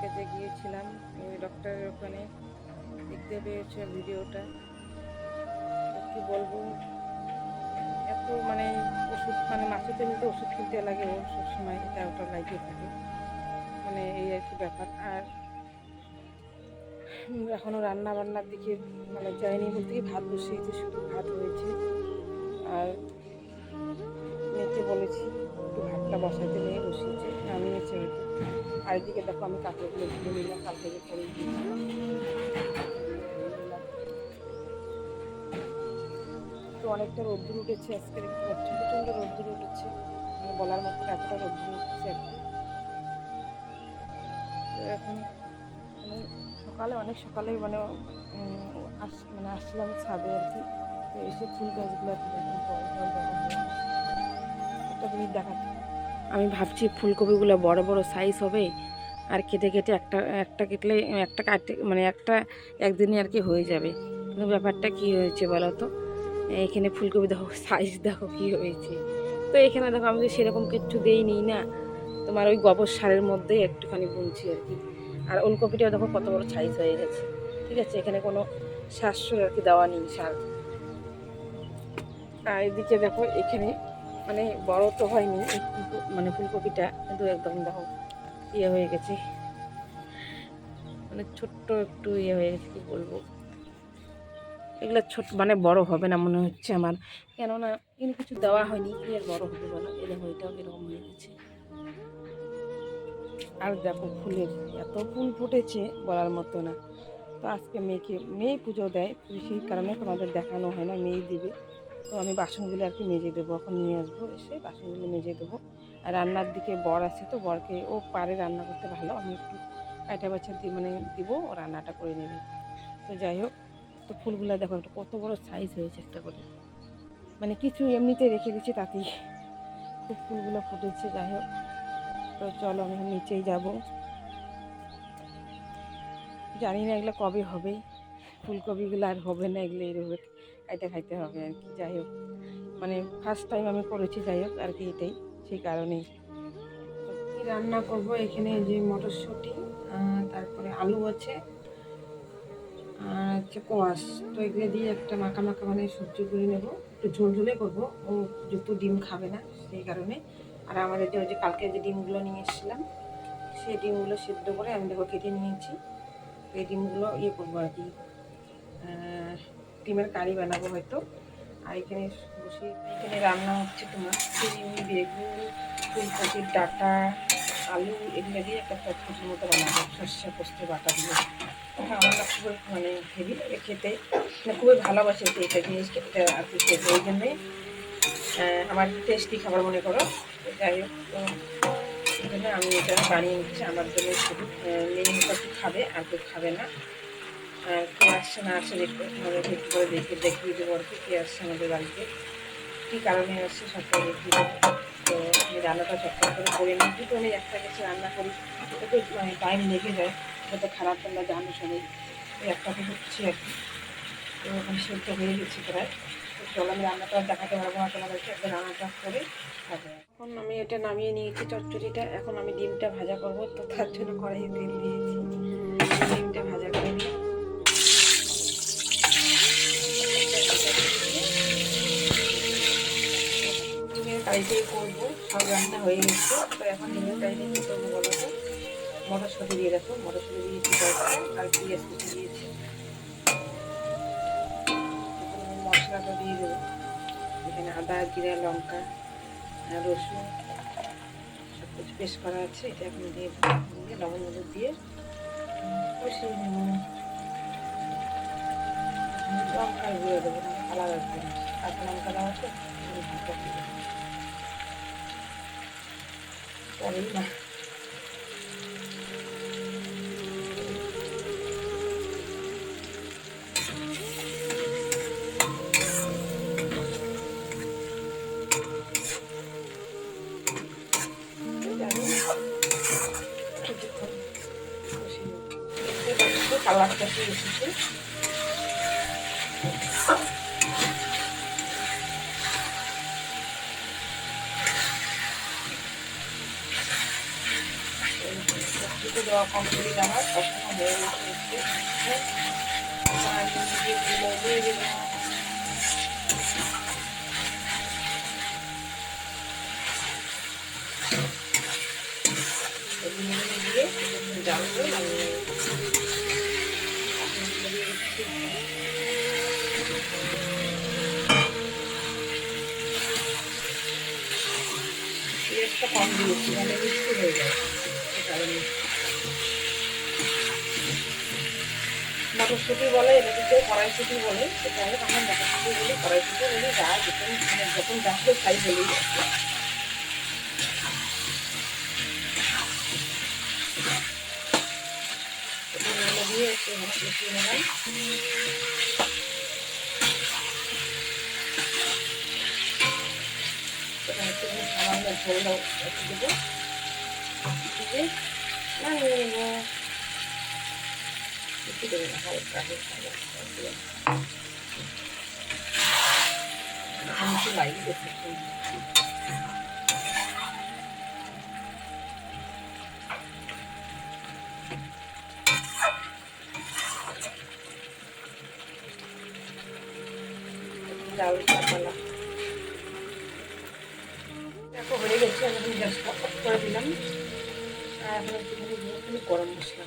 কালকে যে গিয়েছিলাম ওই ডক্টরের ওখানে দেখতে পেয়েছে ভিডিওটা। কি বলব এত মানে ওষুধ মানে মাসেতে নিতে ওষুধ কিনতে লাগে ও সবসময় এটা ওটা লাগিয়ে থাকে। মানে এই আর কি ব্যাপার। আর উম, এখনও রান্না বান্নার দিকে মানে যায়নি বলতে কি ভাত বসিয়েছে শুধু ভাত হয়েছে। আর মেয়েকে বলেছি একটু ভাতটা বসাতে নিয়ে বসিয়েছে নামিয়েছে হয়তো আর এদিকে দেখো আমি কাপড়গুলো ধুয়ে নিলাম কাল থেকে তো অনেকটা রোদ্দুর উঠেছে আজকে পাচ্ছি প্রচণ্ড রোদ্দুর উঠেছে। মানে বলার মতো এতটা রোদ্দুর উঠেছে কি। তো এখন মানে সকালে, অনেক সকালেই মানে আস মানে আসলাম ছাদে আর কি। তো এসে ফুল গাছগুলো। একটা জিনিস দেখাচ্ছি। আমি ভাবছি ফুলকপিগুলো বড় বড় সাইজ হবে। আর কেটে কেটে একটা একটা কেটলে, একটা কাটে মানে একটা একদিনে আর কি হয়ে যাবে। কিন্তু ব্যাপারটা কি হয়েছে বলো তো? এখানে ফুলকপি দেখো সাইজ দেখো কি হয়েছে। তো এখানে দেখো, আমি তো সেরকম কিচ্ছু দেইনি না। তোমার ওই গোবর সারের মধ্যে একটুখানি বুনছি আর কি। আর ওলকপিটাও দেখো কত বড় সাইজ হয়ে গেছে। ঠিক আছে, এখানে কোনো সারসুর আর কি দেওয়া নেই সার। আর এদিকে দেখো, এখানে মানে বড় তো হয়নি মানে ফুলকপিটা কিন্তু একদম দেখো ইয়ে হয়ে গেছে। মানে ছোট্ট একটু ইয়ে হয়ে গেছে, কী বলব? এগুলো ছোট মানে বড় হবে না মনে হচ্ছে আমার। কেননা এখানে কিছু দেওয়া হয়নি, কি আর বড় হবে বলো? এরকম এটাও এরকম হয়ে গেছে। আর দেখো ফুলের এত ফুল ফুটেছে বলার মতো না। তো আজকে মেয়েকে, মেয়ে পুজো দেয় সেই কারণে তোমাদের দেখানো হয় না মেয়ে দিবে। তো আমি বাসনগুলো আর কি মেজে দেবো, এখন নিয়ে আসব, এসে বাসনগুলো মেজে দেবো। আর রান্নার দিকে বর আছে তো, বরকে ও পারে রান্না করতে ভালো, আমি একটু কাটা বাছা দিয়ে মানে দিব, ও রান্নাটা করে নেবে। তো যাই হোক, তো ফুলগুলো দেখো, একটা কত বড় সাইজ হয়েছে একটা করে। মানে কিছু এমনিতে রেখে দিচ্ছি তাতেই খুব ফুলগুলো ফুটেছে, যাই হোক। তো চলো আমি নিচেই যাব। জানি না এগুলো কবে হবে, ফুলকপিগুলো আর হবে না, এগুলো এরকম। খাইতে খাইতে হবে আর কি, যাই হোক। মানে ফার্স্ট টাইম আমি করেছি, যাই হোক, আর কি এটাই। সেই কারণেই। কী রান্না করব এখানে যে মটরশুঁটি তারপরে আলু আছে, আর হচ্ছে কোয়াশ। তো এগুলো দিয়ে একটা মাখা মাখা মানে সবজি করে নেব। একটু ঝোল ঝোলে করব, ও যেহেতু ডিম খাবে না, সেই কারণে। আর আমাদের যে ওই যে কালকে যে ডিমগুলো নিয়ে এসেছিলাম, সেই ডিমগুলো সেদ্ধ করে আমি দেখো কেটে নিয়েছি। এই ডিমগুলো ইয়ে করব আর কি ডিমের কারি বানাবো হয়তো। আর এখানে বসে এখানে রান্না হচ্ছে তোমার ডিম বেগুন, ফুলকপির ডাটা, আলু, এগুলো দিয়ে একটা চটপটির মতো বানাবো, সর্ষে, পোস্ত, বাটা দিয়ে। এটা আমার খুবই মানে হেভি খেতে মানে খুবই ভালোবাসে এটা জিনিস খেতে আর কি খেতে ওই জন্যে আমার টেস্টি খাবার মনে করো। যাই হোক জন্য আমি এটা বানিয়ে নিচ্ছি, আমার জন্য শুধু মেয়ে খাবে, আর কেউ খাবে না। আর কে আসছে না আসছে দেখতে আমাদের একটু করে দেখে দেখিয়ে দেবো আর কি কে আসছে আমাদের বাড়িতে। কী কারণে আসছে সবটা দেখিয়ে দেবো তো আমি রান্নাটা চটপট করে করে নিই। কিন্তু আমি একটা কিছু রান্না করি, ওতে মানে টাইম লেগে যায়। যত খারাপ তোমরা জানো সবাই। ওই একটাতে হচ্ছে আর কি। তো এখন সেদ্ধ হয়ে গেছে প্রায়। তো আমি রান্নাটা দেখাতে পারব না তোমাদেরকে। একবার রান্নাটা করে এখন আমি এটা নামিয়ে নিয়েছি চচ্চড়িটা এখন আমি ডিমটা ভাজা করব। তো তার জন্য কড়াইয়ে তেল দিয়েছি। কারিটাই করব, সব রান্না হয়ে গেছে। তো এখন ডিমের কারিটা কী করব বলো তো? মটরশুঁটি দিয়ে রাখো মটরশুঁটি দিয়েছি আর পেঁয়াজ কুচি দিয়েছি। মশলাটা দিয়ে দেবো। এখানে আদা, জিরা, লঙ্কা, আর রসুন সব কিছু পেস্ট করা আছে। এটা এখন দিয়ে। দিয়ে লবণ হলুদ দিয়ে কষিয়ে নেব। লঙ্কা গুঁড়ো দেবো, কালার কাঁচা লঙ্কা দেওয়া আছে ভাতটা দিয়ে দেবো। পরেই না কালারটা এসেছে দেওয়া কমপ্লিট আমার কখনো হয়ে গেছে এখন আমি নিজেগুলো দিয়ে দিলাম এগুলো দিয়ে জালগুলো লাগিয়ে পেঁয়াজটা কম দিয়েছি মানে মিষ্টি হয়ে যায় সে কারণে মটরশুঁটি বলে কেউ কড়াইশুঁটি বলে সেটা হলে আমরা মটরশুঁটি বলি, কড়াইশুঁটি বলি, যা যখন মানে যখন যাকে খাই বলি। মানে সামান্য ঝোল দিয়ে নামিয়ে একটু দেবো না হালকা হালকা লাগিয়ে ডাল চাপালা দেখো, হয়ে গেছে, আমি গ্যাসটা অফ করে দিলাম। আর গরম মশলা।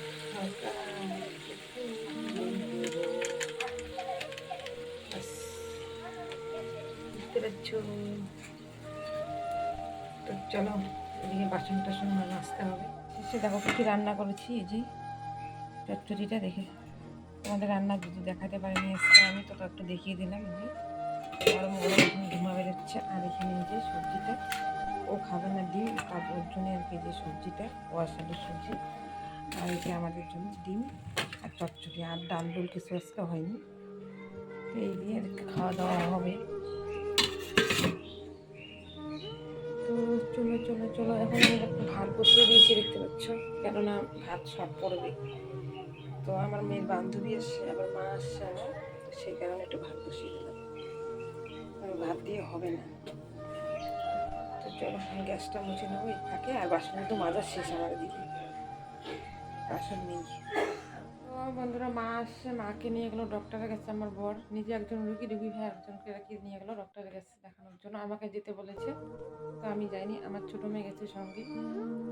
বুঝতে পারছ তো চলো, এদিকে বাসন টাসন আসতে হবে। শেষে দেখো কি রান্না করেছি, এই যে চচ্চড়িটা দেখে। তোমাদের রান্না যদি দেখাতে পারিনি আজকে আমি তো একটু দেখিয়ে দিলাম, এই যে। গরম গরম এখন বেরোচ্ছে, আর এখানে যে সবজিটা, ও খাবে না ডিম তার ওর জন্য আর কি যে সবজিটা ওয়াশালের সবজি। আর যে আমাদের জন্য ডিম আর চচ্চড়ি, আর ডাল ডুল কিছু আজকে হয়নি। এই দিয়ে খাওয়া দাওয়া হবে। চলো চলো চলো। এখন একটু ভাত বসিয়ে দিয়েছি, দেখতে পাচ্ছ? কেননা ভাত সব পড়বে। তো আমার মেয়ের বান্ধবী আসছে আবার মা আসছে আমার সেই কারণে একটু ভাত বসিয়ে দিলাম। ভাত দিয়ে হবে না। তো চলো গ্যাসটা মুছে নেব থাকে আর বাসন তো মাজা শেষ আমার দিকে। বাসন নেই। বন্ধুরা মা আসছে, মাকে নিয়ে গেলো ডক্টরের কাছে আমার বর। নিজে একজন রুগী রুগী ভাই একজনকে রাখি নিয়ে গেলো ডক্টরের কাছে দেখানোর জন্য। আমাকে যেতে বলেছে, তো আমি যাইনি। আমার ছোটো মেয়ে গেছে সঙ্গে।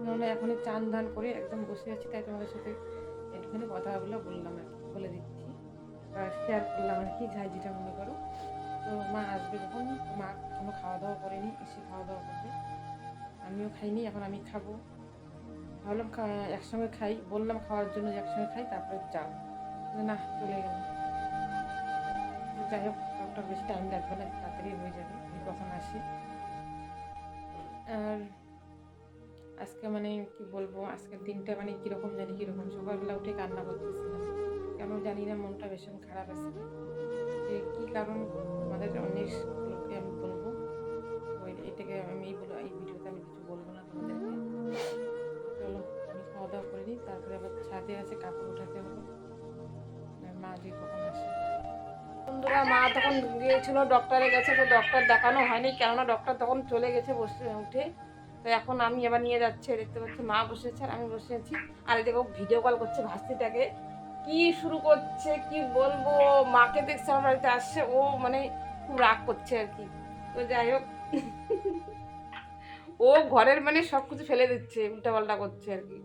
কেননা এখনই চান ধান করে একদম বসে আছি, তাই তোমাদের সাথে একটুখানি কথাগুলো বললাম আর বলে দিচ্ছি। শেয়ার করলাম আর কি, যাই যেটা মনে করো। তো মা আসবে যখন মা কোনো খাওয়া দাওয়া করেনি, এসে খাওয়া দাওয়া করবে। আমিও খাইনি, এখন আমি খাব। ভাবলাম একসঙ্গে খাই। বললাম খাওয়ার জন্য যে একসঙ্গে খাই, তারপরে যাও। না, চলে গেল যাই হোক ডক্টর বেশি টাইম লাগবে না, তাড়াতাড়ি হয়ে যাবে কখন আসি? আর আজকে মানে কি বলব, আজকের দিনটা মানে কীরকম জানি, কীরকম? সকালবেলা উঠে কান্না করতেছিলাম। কেন জানি না, মনটা ভীষণ খারাপ আছে। যে কী কারণ? আমাদের অনেক আবার ছাদে আছে, কাপড় উঠাতে হবে। মা যে কখন আসে বন্ধুরা, মা তখন গিয়েছিল ডক্টরের কাছে, তো ডক্টর দেখানো হয়নি, কেননা ডক্টর তখন চলে গেছে বসে, উঠে। তো এখন আমি এবার নিয়ে যাচ্ছে দেখতে পাচ্ছি, মা বসেছে আর আমি বসে আছি। আর দেখো ভিডিও কল করছে ভাস্তিটাকে। কি শুরু করছে, কি বলব? মাকে দেখছে, আমার বাড়িতে আসছে, ও মানে খুব রাগ করছে আর কি। তো যাই হোক, ও ঘরের মানে সব কিছু ফেলে দিচ্ছে উল্টা পাল্টা করছে আর কি।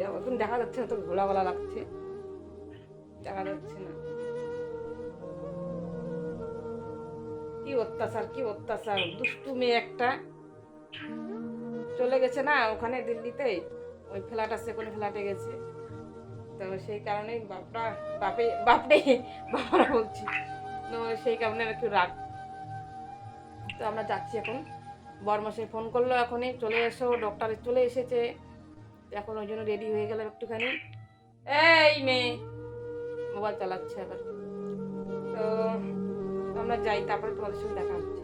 দেখো, এখন দেখা যাচ্ছে না তো ঘোলা গলা লাগছে। দেখা যাচ্ছে না। কি অত্যাচার কি অত্যাচার, দুষ্টু মেয়ে একটা। চলে গেছে না ওখানে দিল্লিতে, ওই ফ্ল্যাট আছে কোন ফ্ল্যাটে গেছে। তো সেই কারণেই বাপরা, বাপে, বাপরে, বাবারা বলছি তো সেই কারণে আর একটু রাগ। তো আমরা যাচ্ছি এখন। বরমাসে ফোন করল এখনই, চলে এসো ডক্টর চলে এসেছে। এখন ওই জন্য রেডি হয়ে গেলাম একটুখানি। এই মেয়ে। মোবাইল চালাচ্ছে আবার। তো আমরা যাই তারপরে তোমাদের সঙ্গে দেখা হচ্ছে।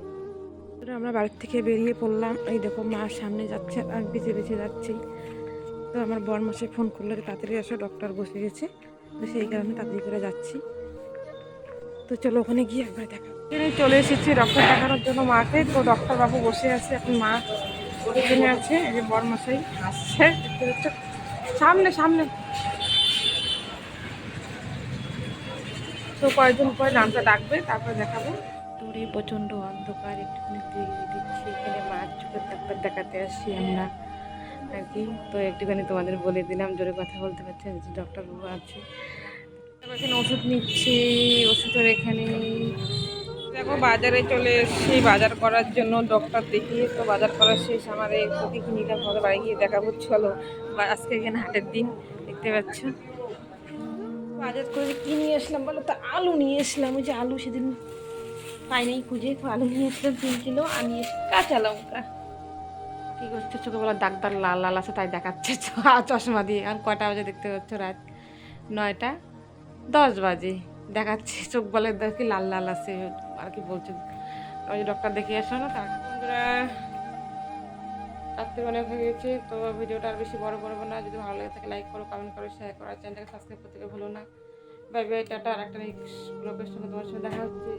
আমরা বাড়ির থেকে বেরিয়ে পড়লাম। এই দেখো মা সামনে যাচ্ছে আর আমি পিছিয়ে পিছিয়ে যাচ্ছি তো আমার বর মাসে ফোন করল যে তাড়াতাড়ি আসো ডক্টর বসে গেছে। তো সেই কারণে তাড়াতাড়ি করে যাচ্ছি। তো চলো ওখানে গিয়ে একবার দেখা। চলে এসেছি ডক্টর দেখানোর জন্য মাকে। তো ডক্টর বাবু বসে আছে এখন মা ওখানে আছে, এই যে বর মশাই আসছে। সামনে সামনে। তো কয়েকদিন পরে নামটা ডাকবে, তারপর দেখাবো। দূরে প্রচণ্ড অন্ধকার, একটুখানি দিয়ে দিচ্ছি, এখানে মাছ চোখের ডাক্তার দেখাতে আসছি আমরা। আর কি তো একটুখানি তোমাদের বলে দিলাম, জোরে কথা বলতে পারছি যে ডক্টর বাবু আছে। এখানে ওষুধ নিচ্ছি, ওষুধের এখানে দেখো, বাজারে চলে এসেছি, বাজার করার জন্য ডক্টর দেখিয়ে তো বাজার করার শেষ। আমার এই প্রতীক নিলাম পরে বাড়ি গিয়ে দেখাবো, চলো। বা আজকে এখানে হাটের দিন, দেখতে পাচ্ছ? বাজার করে কি নিয়ে আসলাম বলো তো? আলু নিয়ে এসলাম ওই যে আলু সেদিন পাই নাই খুঁজে তো আলু নিয়ে আসলাম তিন কিলো, আর নিয়ে কাঁচা লঙ্কা। কি করছে? চোখে ছোটোবেলা ডাক্তার লাল লাল আছে, তাই দেখাচ্ছে। চশমা দিয়ে, আর কটা বাজে দেখতে পাচ্ছ রাত? নয়টা? দশ বাজে। দেখাচ্ছে, চোখ বলে দেখি লাল লাল আছে। আর কি বলছে ওই ডক্টর দেখিয়ে আসো না, তার বন্ধুরা রাত্রে অনেক হয়ে গেছে তো ভিডিওটা আর বেশি বড় করব না। যদি ভালো লাগে থাকে লাইক করো কমেন্ট করো শেয়ার করো চ্যানেলটাকে সাবস্ক্রাইব করতে ভুলো না। Bye bye tata. আর একটা নেক্সট ব্লগের সঙ্গে তোমার সঙ্গে দেখা হচ্ছে।